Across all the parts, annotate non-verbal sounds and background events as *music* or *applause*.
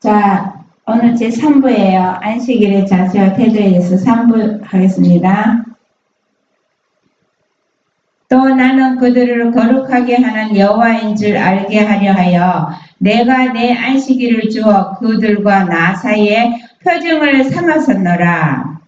자, 오늘 제 3부예요. 안식일의 자세와 태도에 대해서 3부 하겠습니다. 또 나는 그들을 거룩하게 하는 여호와인 줄 알게 하려 하여 내가 내 안식일을 주어 그들과 나 사이에 표징을 삼았었노라.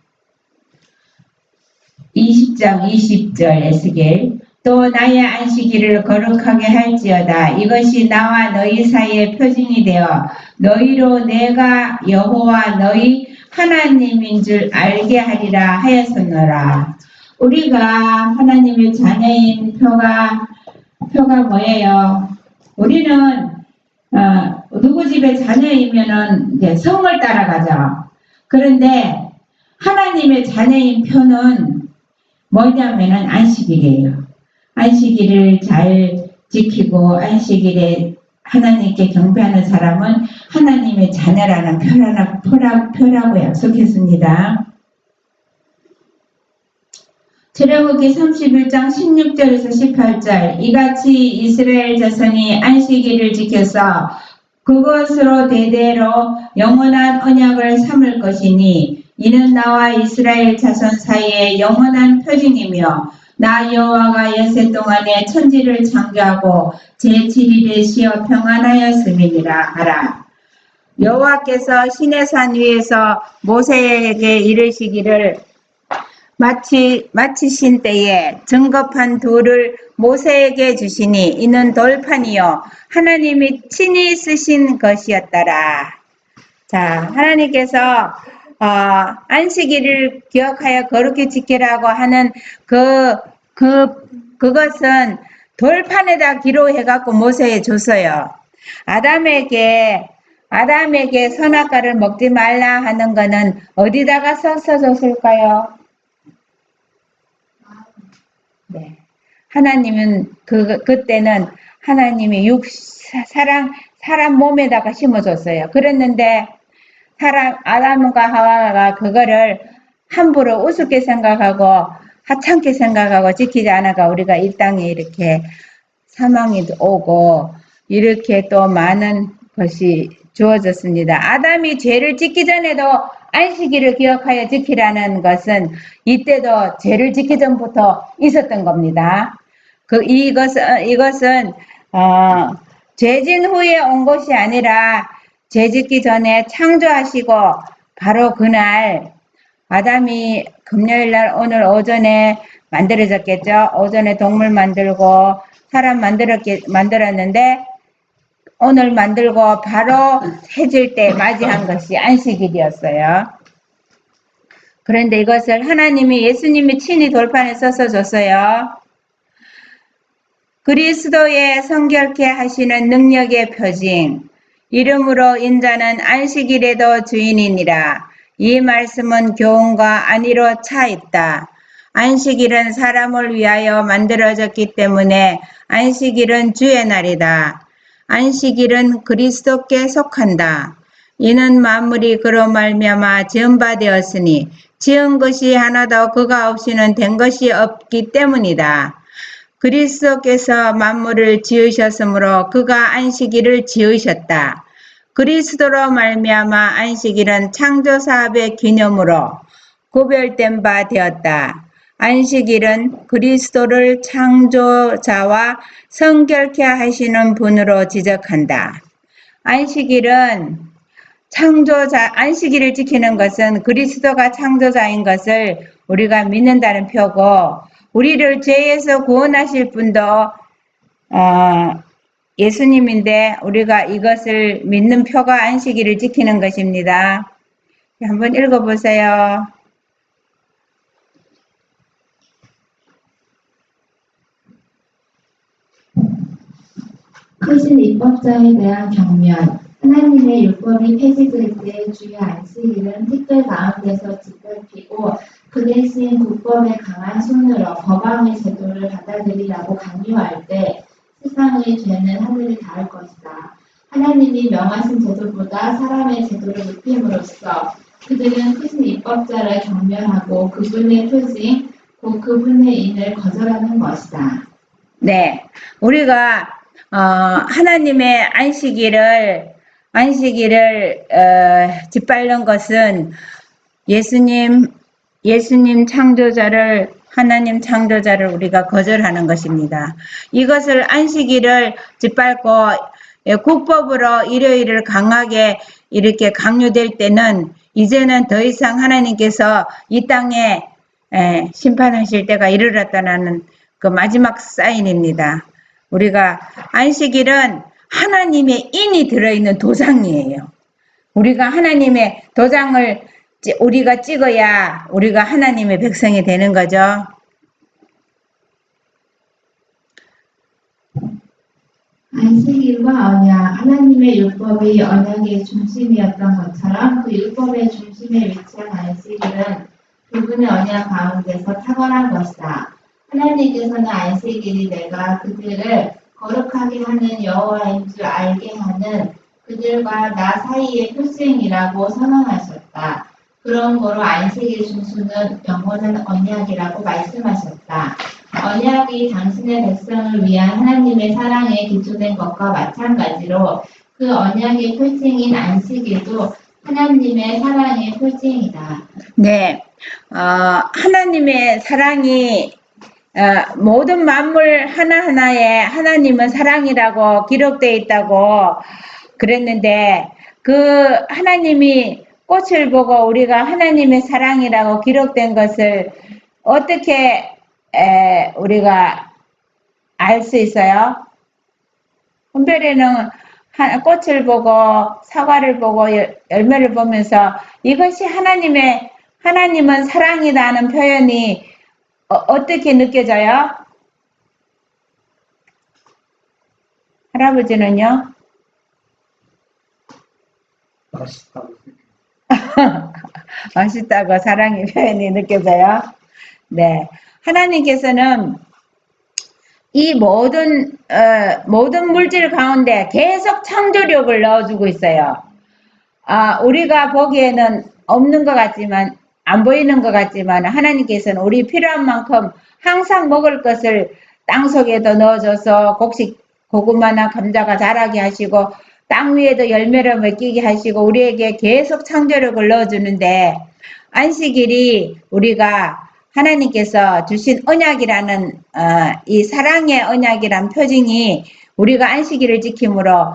20장 20절 에스겔 또 나의 안식일을 거룩하게 할지어다 이것이 나와 너희 사이의 표징이 되어 너희로 내가 여호와 너희 하나님인 줄 알게 하리라 하였었노라. 우리가 하나님의 자녀인 표가 표가 뭐예요? 우리는 어, 누구 집의 자녀이면은 이제 성을 따라가죠. 그런데 하나님의 자녀인 표는 뭐냐면은 안식일이에요. 안식일을 잘 지키고 안식일에 하나님께 경배하는 사람은 하나님의 자녀라는 표라, 표라, 표라고 약속했습니다. 출애굽기 31장 16절에서 18절 이같이 이스라엘 자손이 안식일을 지켜서 그것으로 대대로 영원한 언약을 삼을 것이니 이는 나와 이스라엘 자손 사이에 영원한 표징이며 나 여호와가 여세 동안에 천지를 창조하고 제7일에 쉬어 평안하였음이니라 하라. 여호와께서 시내 산 위에서 모세에게 이르시기를 마치 마치신 때에 증거판 돌을 모세에게 주시니 이는 돌판이요 하나님이 친히 쓰신 것이었더라. 자 하나님께서 어, 안식일을 기억하여 거룩히 지키라고 하는 그, 그, 그것은 돌판에다 기록해 갖고 모세에 줬어요. 아담에게, 아담에게 선악과를 먹지 말라 하는 거는 어디다가 써서 줬을까요? 네. 하나님은 그, 그때는 하나님이 육, 사람, 사람 몸에다가 심어줬어요. 그랬는데, 사람 아담과 하와가 그거를 함부로 우습게 생각하고 하찮게 생각하고 지키지 않아가 우리가 이 땅에 이렇게 사망이 오고 이렇게 또 많은 것이 주어졌습니다. 아담이 죄를 짓기 전에도 안식일을 기억하여 지키라는 것은 이때도 죄를 짓기 전부터 있었던 겁니다. 그 이것은 이것은 어, 죄진 후에 온 것이 아니라 죄 짓기 전에 창조하시고 바로 그날 아담이 금요일 날 오늘 오전에 만들어졌겠죠. 오전에 동물 만들고 사람 만들었게 만들었는데 오늘 만들고 바로 해질 때 맞이한 것이 안식일이었어요. 그런데 이것을 하나님이 예수님이 친히 돌판에 써서 줬어요. 그리스도의 성결케 하시는 능력의 표징, 이름으로 인자는 안식일에도 주인이니라. 이 말씀은 교훈과 안위로 차 있다. 안식일은 사람을 위하여 만들어졌기 때문에 안식일은 주의 날이다. 안식일은 그리스도께 속한다. 이는 만물이 그로 말미암아 지은 바 되었으니 지은 것이 하나도 그가 없이는 된 것이 없기 때문이다. 그리스도께서 만물을 지으셨으므로 그가 안식일을 지으셨다. 그리스도로 말미암아 안식일은 창조 사업의 기념으로 구별된 바 되었다. 안식일은 그리스도를 창조자와 성결케 하시는 분으로 지적한다. 안식일은 창조자, 안식일을 지키는 것은 그리스도가 창조자인 것을 우리가 믿는다는 표고, 우리를 죄에서 구원하실 분도 어, 예수님인데 우리가 이것을 믿는 표가 안식일을 지키는 것입니다. 한번 읽어보세요. 크신 입법자에 대한 경면 하나님의 율법이 폐지될 때 주의 안식일은 택배 가운데서 짓밟히고 그 대신 국법의 강한 손으로 법왕의 제도를 받아들이라고 강요할 때 세상의 죄는 하늘에 닿을 것이다. 하나님이 명하신 제도보다 사람의 제도를 높임으로써 그들은 크신 입법자를 경멸하고 그분의 표징, 곧 그분의 인을 거절하는 것이다. 네, 우리가 어, 하나님의 안식일을 안식일을 어, 짓밟는 것은 예수님 예수님 창조자를 하나님 창조자를 우리가 거절하는 것입니다. 이것을 안식일을 짓밟고 예, 국법으로 일요일을 강하게 이렇게 강요될 때는 이제는 더 이상 하나님께서 이 땅에 에, 심판하실 때가 이르렀다는 그 마지막 사인입니다. 우리가 안식일은 하나님의 인이 들어있는 도장이에요. 우리가 하나님의 도장을 찌- 우리가 찍어야 우리가 하나님의 백성이 되는 거죠. 안식일과 언약, 하나님의 율법이 언약의 중심이었던 것처럼 그 율법의 중심에 위치한 안식일은 그분의 언약 가운데서 탁월한 것이다. 하나님께서는 안식일이 내가 그들을 거룩하게 하는 여호와인 줄 알게 하는 그들과 나 사이의 표징이라고 선언하셨다. 그런 거로 안식일 중수는 영원한 언약이라고 말씀하셨다. 언약이 당신의 백성을 위한 하나님의 사랑에 기초된 것과 마찬가지로 그 언약의 표징인 안식일도 하나님의 사랑의 표징이다. 네, 어, 하나님의 사랑이 어, 모든 만물 하나하나에 하나님은 사랑이라고 기록되어 있다고 그랬는데 그 하나님이 꽃을 보고 우리가 하나님의 사랑이라고 기록된 것을 어떻게 에, 우리가 알 수 있어요? 한별에는 하- 꽃을 보고 사과를 보고 열- 열매를 보면서 이것이 하나님의 하나님은 사랑이라는 표현이 어, 떻게 느껴져요? 할아버지는요? 맛있다고 *laughs* 맛있다고 사랑의 표현이 느껴져요? 네. 하나님께서는 이 모든, 어, 모든 물질 가운데 계속 창조력을 넣어주고 있어요. 아, 우리가 보기에는 없는 것 같지만, 안 보이는 것 같지만, 하나님께서는 우리 필요한 만큼 항상 먹을 것을 땅 속에도 넣어줘서 곡식, 고구마나 감자가 자라게 하시고, 땅 위에도 열매를 맺히게 하시고, 우리에게 계속 창조력을 넣어주는데, 안식일이 우리가 하나님께서 주신 언약이라는 어, 이 사랑의 언약이란 표징이 우리가 안식일을 지킴으로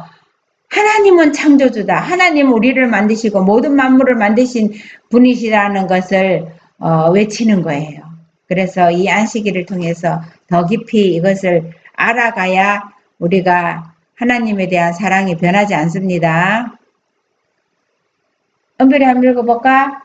하나님은 창조주다. 하나님 우리를 만드시고 모든 만물을 만드신 분이시라는 것을 어, 외치는 거예요. 그래서 이 안식일을 통해서 더 깊이 이것을 알아가야 우리가 하나님에 대한 사랑이 변하지 않습니다. 은별이 한번 읽어볼까?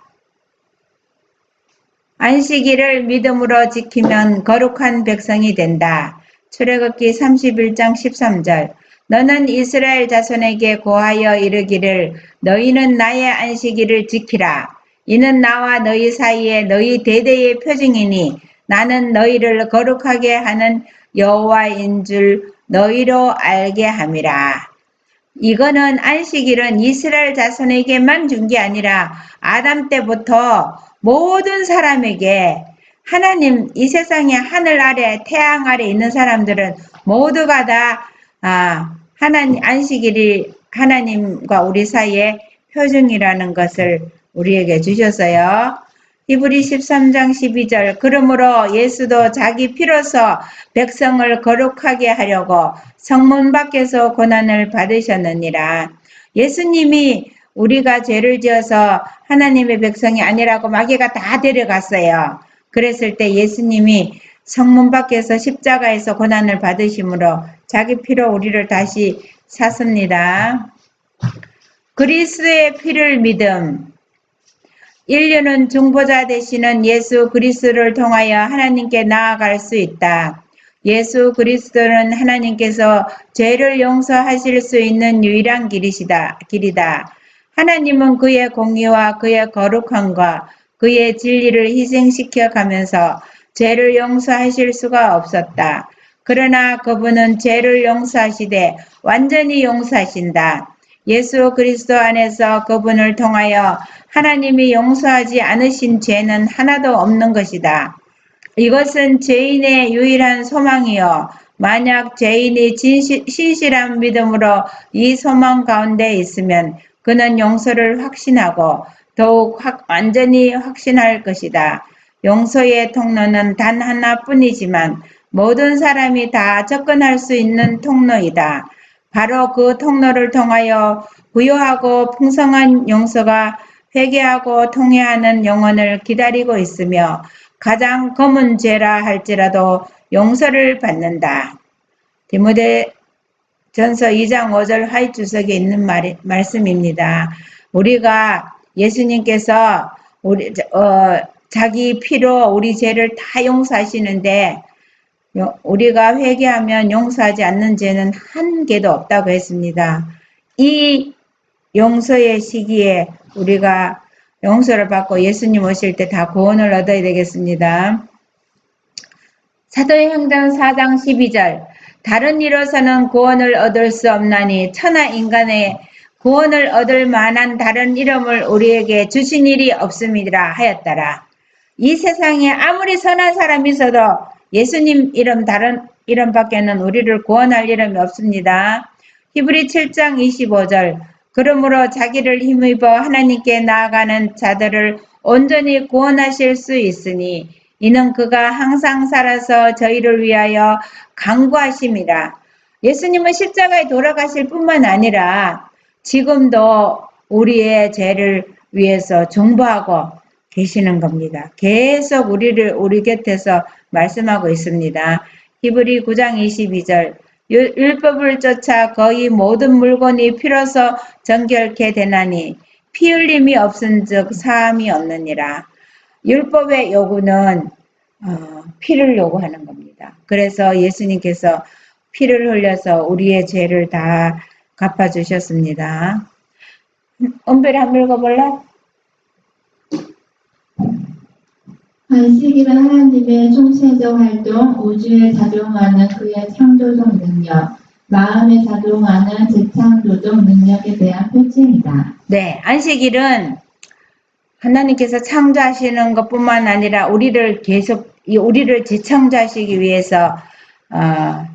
안식일을 믿음으로 지키면 거룩한 백성이 된다. 출애굽기 31장 13절. 너는 이스라엘 자손에게 고하여 이르기를 너희는 나의 안식일을 지키라. 이는 나와 너희 사이에 너희 대대의 표징이니 나는 너희를 거룩하게 하는 여호와인 줄 너희로 알게 함이라. 이거는 안식일은 이스라엘 자손에게만 준 게 아니라 아담 때부터 모든 사람에게 하나님 이 세상에 하늘 아래 태양 아래 있는 사람들은 모두가 다 아, 하나님 안식일이 하나님과 우리 사이에 표징이라는 것을 우리에게 주셨어요. 히브리 13장 12절 그러므로 예수도 자기 피로서 백성을 거룩하게 하려고 성문 밖에서 고난을 받으셨느니라. 예수님이 우리가 죄를 지어서 하나님의 백성이 아니라고 마귀가 다 데려갔어요. 그랬을 때 예수님이 성문 밖에서 십자가에서 고난을 받으심으로 자기 피로 우리를 다시 샀습니다. 그리스의 피를 믿음. 인류는 중보자 되시는 예수 그리스도를 통하여 하나님께 나아갈 수 있다. 예수 그리스도는 하나님께서 죄를 용서하실 수 있는 유일한 길이시다, 길이다. 하나님은 그의 공의와 그의 거룩함과 그의 진리를 희생시켜 가면서 죄를 용서하실 수가 없었다. 그러나 그분은 죄를 용서하시되 완전히 용서하신다. 예수 그리스도 안에서 그분을 통하여 하나님이 용서하지 않으신 죄는 하나도 없는 것이다. 이것은 죄인의 유일한 소망이요. 만약 죄인이 진실, 신실한 믿음으로 이 소망 가운데 있으면 그는 용서를 확신하고 더욱 확, 완전히 확신할 것이다. 용서의 통로는 단 하나뿐이지만 모든 사람이 다 접근할 수 있는 통로이다. 바로 그 통로를 통하여 부유하고 풍성한 용서가 회개하고 통회하는 영혼을 기다리고 있으며 가장 검은 죄라 할지라도 용서를 받는다. 디모데 전서 2장 5절 하이 주석에 있는 말, 말씀입니다. 우리가 예수님께서 우리, 어, 자기 피로 우리 죄를 다 용서하시는데 요- 우리가 회개하면 용서하지 않는 죄는 한 개도 없다고 했습니다. 이 용서의 시기에 우리가 용서를 받고 예수님 오실 때 다 구원을 얻어야 되겠습니다. 사도행전 4장 12절 다른 이로서는 구원을 얻을 수 없나니 천하 인간의 구원을 얻을 만한 다른 이름을 우리에게 주신 일이 없음이라 하였더라. 이 세상에 아무리 선한 사람이 있어도 예수님 이름 다른 이름밖에는 우리를 구원할 이름이 없습니다. 히브리 7장 25절 그러므로 자기를 힘입어 하나님께 나아가는 자들을 온전히 구원하실 수 있으니 이는 그가 항상 살아서 저희를 위하여 강구하심이라. 예수님은 십자가에 돌아가실 뿐만 아니라 지금도 우리의 죄를 위해서 중보하고 계시는 겁니다. 계속 우리를 우리 곁에서 말씀하고 있습니다. 히브리 9장 22절 율- 율법을 쫓아 거의 모든 물건이 피로서 정결케 되나니 피 흘림이 없은즉 사함이 없느니라. 율법의 요구는 어, 피를 요구하는 겁니다. 그래서 예수님께서 피를 흘려서 우리의 죄를 다 갚아주셨습니다. 은별이 한번 읽어볼래? 안식일은 하나님의 총체적 활동, 우주에 작용하는 그의 창조적 능력, 마음에 작용하는 재창조적 능력에 대한 표징이다. 네, 안식일은 하나님께서 창조하시는 것뿐만 아니라 우리를 계속 이 우리를 재창조하시기 위해서 어,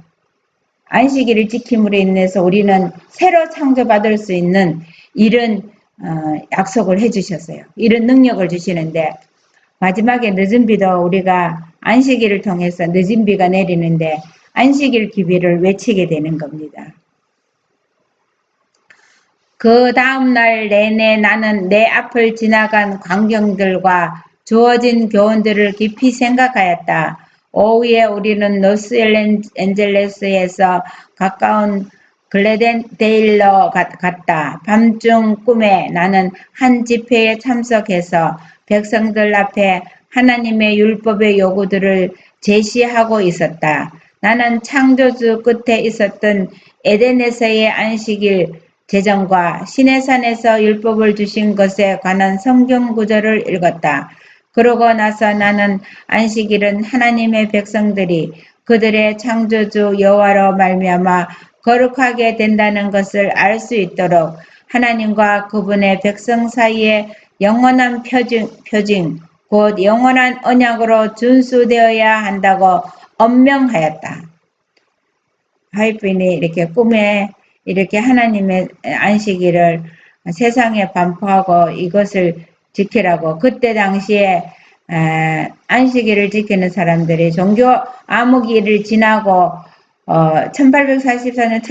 안식일을 지킴으로 인해서 우리는 새로 창조받을 수 있는 이런 어, 약속을 해주셨어요. 이런 능력을 주시는데 마지막에 늦은 비도 우리가 안식일을 통해서 늦은 비가 내리는데 안식일 기비를 외치게 되는 겁니다. 그 다음날 내내 나는 내 앞을 지나간 광경들과 주어진 교훈들을 깊이 생각하였다. 오후에 우리는 로스앤젤레스에서 가까운 글레덴데일로 가- 갔다. 밤중 꿈에 나는 한 집회에 참석해서 백성들 앞에 하나님의 율법의 요구들을 제시하고 있었다. 나는 창조주 끝에 있었던 에덴에서의 안식일 제정과 시내산에서 율법을 주신 것에 관한 성경 구절을 읽었다. 그러고 나서 나는 안식일은 하나님의 백성들이 그들의 창조주 여호와로 말미암아 거룩하게 된다는 것을 알 수 있도록 하나님과 그분의 백성 사이에 영원한 표징, 표징 곧 영원한 언약으로 준수되어야 한다고 엄명하였다. 하이픈이 이렇게 꿈에 이렇게 하나님의 안식일을 세상에 반포하고 이것을 지키라고 그때 당시에 에, 안식일을 지키는 사람들이 종교 암흑일을 지나고 어, 1844년,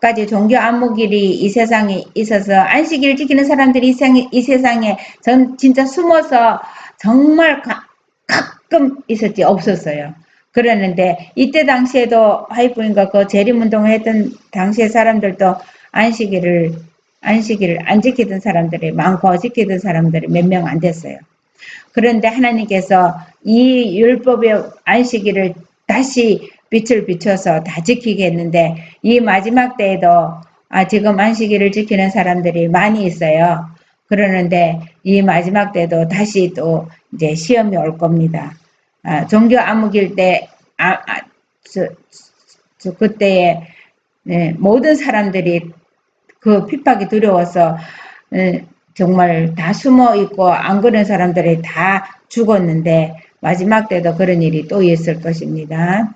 1798년이까지 종교 암흑일이 이 세상에 있어서 안식일을 지키는 사람들이 이, 세상에, 이 세상에 전 진짜 숨어서 정말 가, 가끔 있었지 없었어요. 그랬는데 이때 당시에도 하이프인가 그 재림운동을 했던 당시의 사람들도 안식일을 안식일을 안 지키던 사람들이 많고 지키던 사람들이 몇 명 안 됐어요. 그런데 하나님께서 이 율법의 안식일을 다시 빛을 비춰서 다 지키게 했는데 이 마지막 때에도 아 지금 안식일을 지키는 사람들이 많이 있어요. 그러는데 이 마지막 때도 다시 또 이제 시험이 올 겁니다. 아, 종교 암흑일 때 아, 아, 저, 저 그때에 네, 모든 사람들이 그 핍박이 두려워서 에, 정말 다 숨어 있고 안 그런 사람들이 다 죽었는데 마지막 때도 그런 일이 또 있을 것입니다.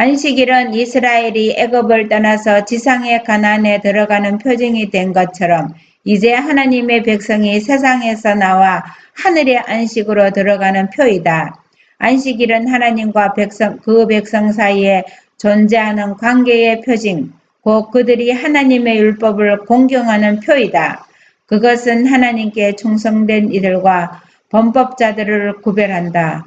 안식일은 이스라엘이 애굽을 떠나서 지상의 가난에 들어가는 표징이 된 것처럼 이제 하나님의 백성이 세상에서 나와 하늘의 안식으로 들어가는 표이다. 안식일은 하나님과 백성, 그 백성 사이에 존재하는 관계의 표징, 곧 그들이 하나님의 율법을 공경하는 표이다. 그것은 하나님께 충성된 이들과 범법자들을 구별한다.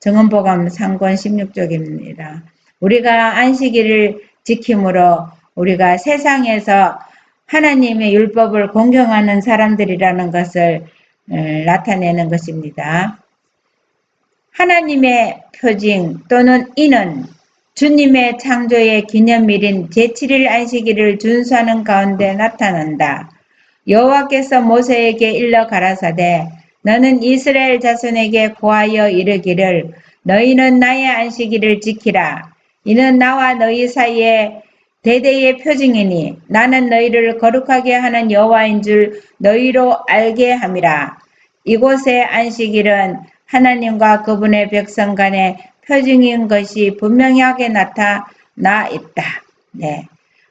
정언보감 3권 16쪽입니다. 우리가 안식일을 지킴으로 우리가 세상에서 하나님의 율법을 공경하는 사람들이라는 것을 에, 나타내는 것입니다. 하나님의 표징 또는 이는 주님의 창조의 기념일인 제7일 안식일을 준수하는 가운데 나타난다. 여호와께서 모세에게 일러 가라사대 너는 이스라엘 자손에게 고하여 이르기를 너희는 나의 안식일을 지키라. 이는 나와 너희 사이에 대대의 표징이니 나는 너희를 거룩하게 하는 여호와인 줄 너희로 알게 함이라. 이곳의 안식일은 하나님과 그분의 백성 간의 표징인 것이 분명하게 나타나 있다. 네.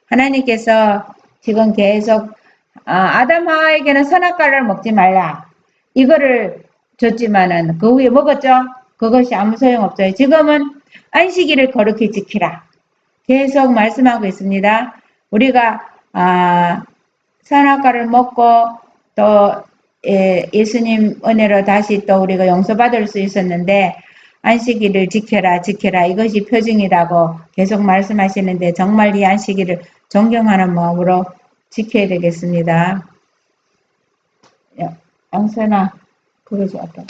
하나님께서 지금 계속 아, 아담 하와에게는 선악과를 먹지 말라. 이거를 줬지만은 그 후에 먹었죠. 그것이 아무 소용 없어요. 지금은 안식일을 거룩히 지키라. 계속 말씀하고 있습니다. 우리가 아, 선악과를 먹고 또 예, 예수님 은혜로 다시 또 우리가 용서받을 수 있었는데 안식일을 지켜라 지켜라 이것이 표징이라고 계속 말씀하시는데 정말 이 안식일을 존경하는 마음으로 지켜야 되겠습니다. 야, 양선아 그거 좋았다.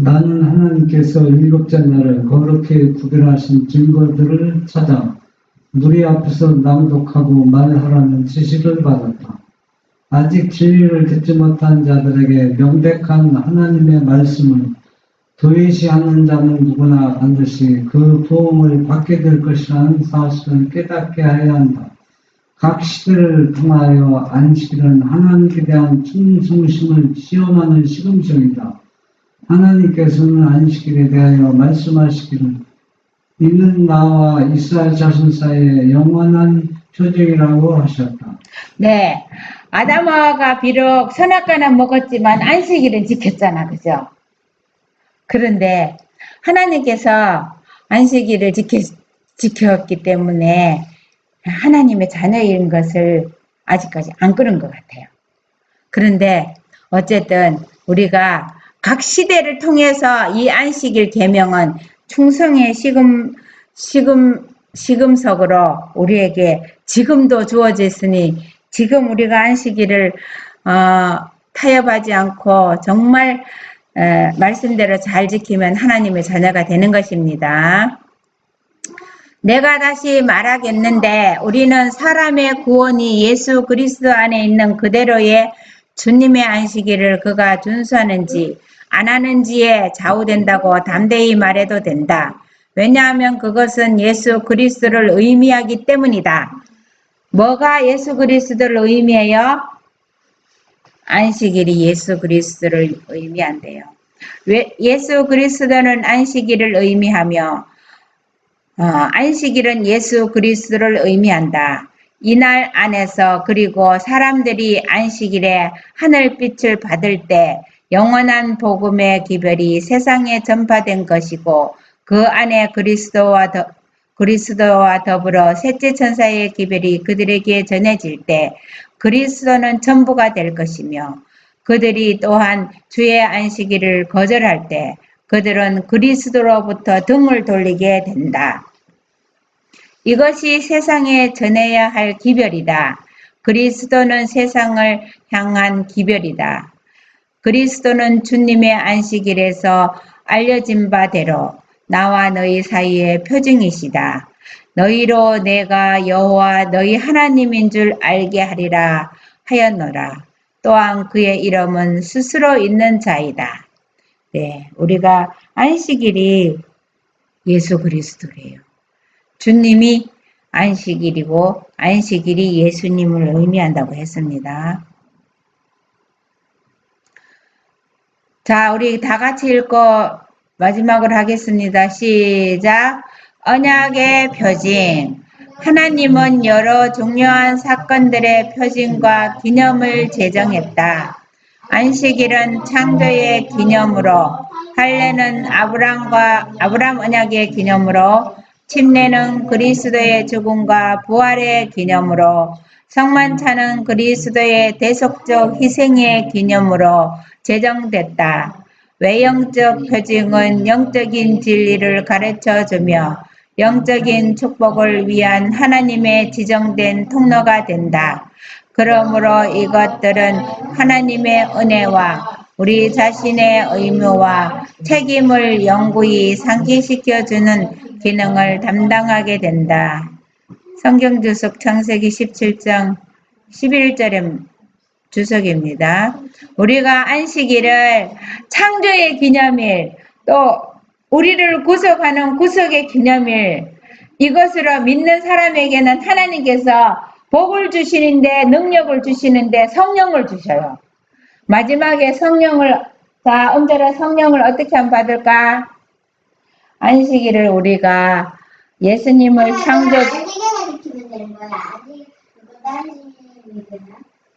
나는 하나님께서 일곱째 날을 거룩히 구별하신 증거들을 찾아 무리 앞에서 낭독하고 말하라는 지시를 받았다. 아직 진리를 듣지 못한 자들에게 명백한 하나님의 말씀을 도외시하는 자는 누구나 반드시 그 도움을 받게 될 것이라는 사실을 깨닫게 하여야 한다. 각 시대를 통하여 안식일은 하나님께 대한 충성심을 시험하는 시금성이다. 하나님께서는 안식일에 대하여 말씀하시기를 이는 나와 이스라엘 자손 사이에 영원한 표적이라고 하셨다. 네. 아담아가 비록 선악과는 먹었지만 안식일은 지켰잖아. 그죠? 그런데 하나님께서 안식일을 지켜, 지켰기 때문에 하나님의 자녀인 것을 아직까지 안 끊은 것 같아요. 그런데 어쨌든 우리가 각 시대를 통해서 이 안식일 계명은 충성의 시금 시금 시금석으로 우리에게 지금도 주어졌으니 지금 우리가 안식일을 어, 타협하지 않고 정말 에, 말씀대로 잘 지키면 하나님의 자녀가 되는 것입니다. 내가 다시 말하겠는데 우리는 사람의 구원이 예수 그리스도 안에 있는 그대로의 주님의 안식일을 그가 준수하는지 안 하는지에 좌우된다고 담대히 말해도 된다. 왜냐하면 그것은 예수 그리스도를 의미하기 때문이다. 뭐가 예수 그리스도를 의미해요? 안식일이 예수 그리스도를 의미한대요. 왜 예수 그리스도는 안식일을 의미하며 어, 안식일은 예수 그리스도를 의미한다. 이날 안에서 그리고 사람들이 안식일에 하늘빛을 받을 때 영원한 복음의 기별이 세상에 전파된 것이고 그 안에 그리스도와 더, 그리스도와 더불어 셋째 천사의 기별이 그들에게 전해질 때 그리스도는 전부가 될 것이며 그들이 또한 주의 안식일을 거절할 때 그들은 그리스도로부터 등을 돌리게 된다. 이것이 세상에 전해야 할 기별이다. 그리스도는 세상을 향한 기별이다. 그리스도는 주님의 안식일에서 알려진 바대로 나와 너희 사이의 표징이시다. 너희로 내가 여호와 너희 하나님인 줄 알게 하리라 하였노라. 또한 그의 이름은 스스로 있는 자이다. 네, 우리가 안식일이 예수 그리스도래요. 주님이 안식일이고 안식일이 예수님을 의미한다고 했습니다. 자, 우리 다 같이 읽고 마지막으로 하겠습니다. 시작. 언약의 표징. 하나님은 여러 중요한 사건들의 표징과 기념을 제정했다. 안식일은 창조의 기념으로, 할례는 아브람과 아브람 언약의 기념으로, 침례는 그리스도의 죽음과 부활의 기념으로, 성만찬은 그리스도의 대속적 희생의 기념으로 제정됐다. 외형적 표징은 영적인 진리를 가르쳐 주며 영적인 축복을 위한 하나님의 지정된 통로가 된다. 그러므로 이것들은 하나님의 은혜와 우리 자신의 의무와 책임을 영구히 상기시켜주는 기능을 담당하게 된다. 성경 주석 창세기 17장 11절의 주석입니다. 우리가 안식일을 창조의 기념일, 또 우리를 구속하는 구속의 기념일, 이것으로 믿는 사람에게는 하나님께서 복을 주시는데 능력을 주시는데 성령을 주셔요. 마지막에 성령을 자 음절에 성령을 어떻게 하면 받을까? 안식일을 우리가 예수님을 창조?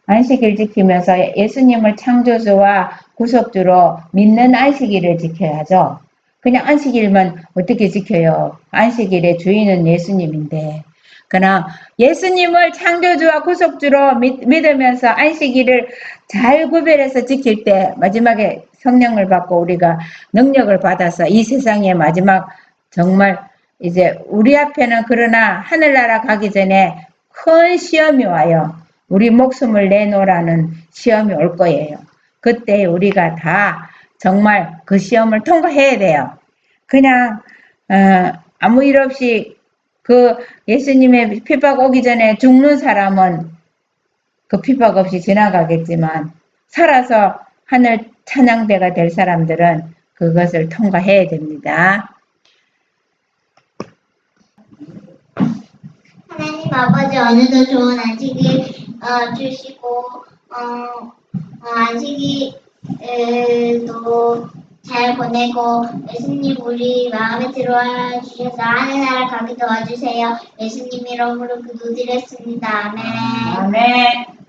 안식일 지키면서 예수님을 창조주와 구속주로 믿는 안식일을 지켜야죠. 그냥 안식일만 어떻게 지켜요? 안식일의 주인은 예수님인데. 그러나 예수님을 창조주와 구속주로 믿, 믿으면서 안식일을 잘 구별해서 지킬 때 마지막에 성령을 받고 우리가 능력을 받아서 이 세상의 마지막 정말 이제 우리 앞에는 그러나 하늘나라 가기 전에 큰 시험이 와요. 우리 목숨을 내놓으라는 시험이 올 거예요. 그때 우리가 다 정말 그 시험을 통과해야 돼요. 그냥 어, 아무 일 없이 그 예수님의 핍박 오기 전에 죽는 사람은 그 핍박 없이 지나가겠지만 살아서 하늘 찬양대가 될 사람들은 그것을 통과해야 됩니다. 하나님 아버지 어느덧 좋은 안식일 어, 주시고 어, 어, 안식일도 잘 보내고 예수님 우리 마음에 들어와 주셔서 하늘 나라 가게 도와주세요. 예수님 이름으로 기도드렸습니다. 아멘. 아멘.